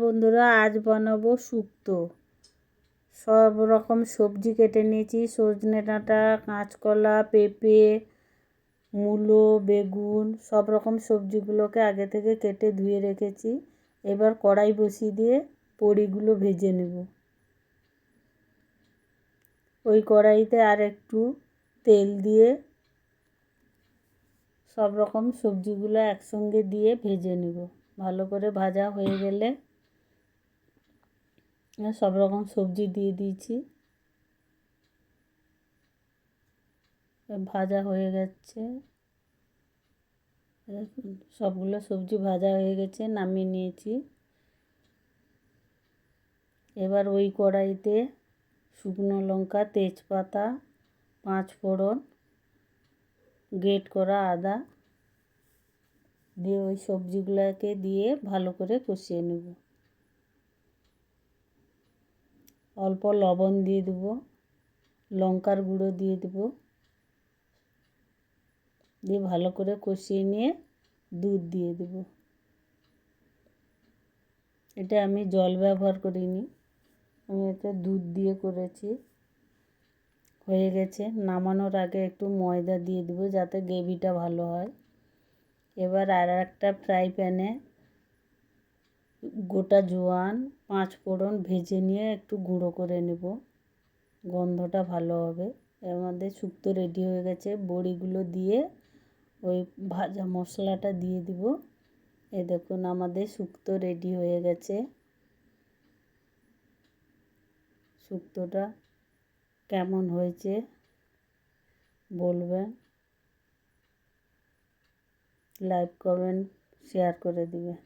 বন্ধুরা, আজ বানাবো শুক্তো। সব রকম সবজি কেটে নিয়েছি। সজনে ডাঁটা, কাঁচকলা, পেঁপে, মূলো, বেগুন, সব রকম সবজিগুলোকে আগে থেকে কেটে ধুয়ে রেখেছি। এবার কড়াই বসিয়ে দিয়ে বড়িগুলো ভেজে নেব। ওই কড়াইতে আর একটু তেল দিয়ে সব রকম সবজিগুলো একসঙ্গে দিয়ে ভেজে নেব। ভালো করে ভাজা হয়ে গেলে সব রকম সবজি দিয়ে দিয়েছি। ভাজা হয়ে গেছে। সবগুলো সবজি ভাজা হয়ে গেছে, নামিয়ে নিয়েছি। এবার ওই কড়াইতে শুকনো লঙ্কা, তেজপাতা, পাঁচ ফোড়ন, গ্রেট করা আদা দিয়ে ওই সবজিগুলোকে দিয়ে ভালো করে কষিয়ে নেব। অল্প লবণ দিয়ে দেবো, লঙ্কার গুঁড়ো দিয়ে দেবো। দিয়ে ভালো করে কষিয়ে নিয়ে দুধ দিয়ে দেব। এটা আমি জল ব্যবহার করিনি, আমি এটা দুধ দিয়ে করেছি। হয়ে গেছে, নামানোর আগে একটু ময়দা দিয়ে দেবো যাতে গ্রেভিটা ভালো হয়। এবার আর একটা ফ্রাই প্যানে গোটা জোয়ান, পাঁচ ফোড়ন ভেজে নিয়ে একটু গুঁড়ো করে নেব। গন্ধটা ভালো হবে। এর মধ্যে শুক্তো রেডি হয়ে গেছে। বড়িগুলো দিয়ে ওই ভাজা মশলাটা দিয়ে দিব। এ দেখুন, আমাদের শুক্তো রেডি হয়ে গেছে। শুক্তোটা কেমন হয়েছে বলবেন? লাইক করবেন শেয়ার করে দিবেন।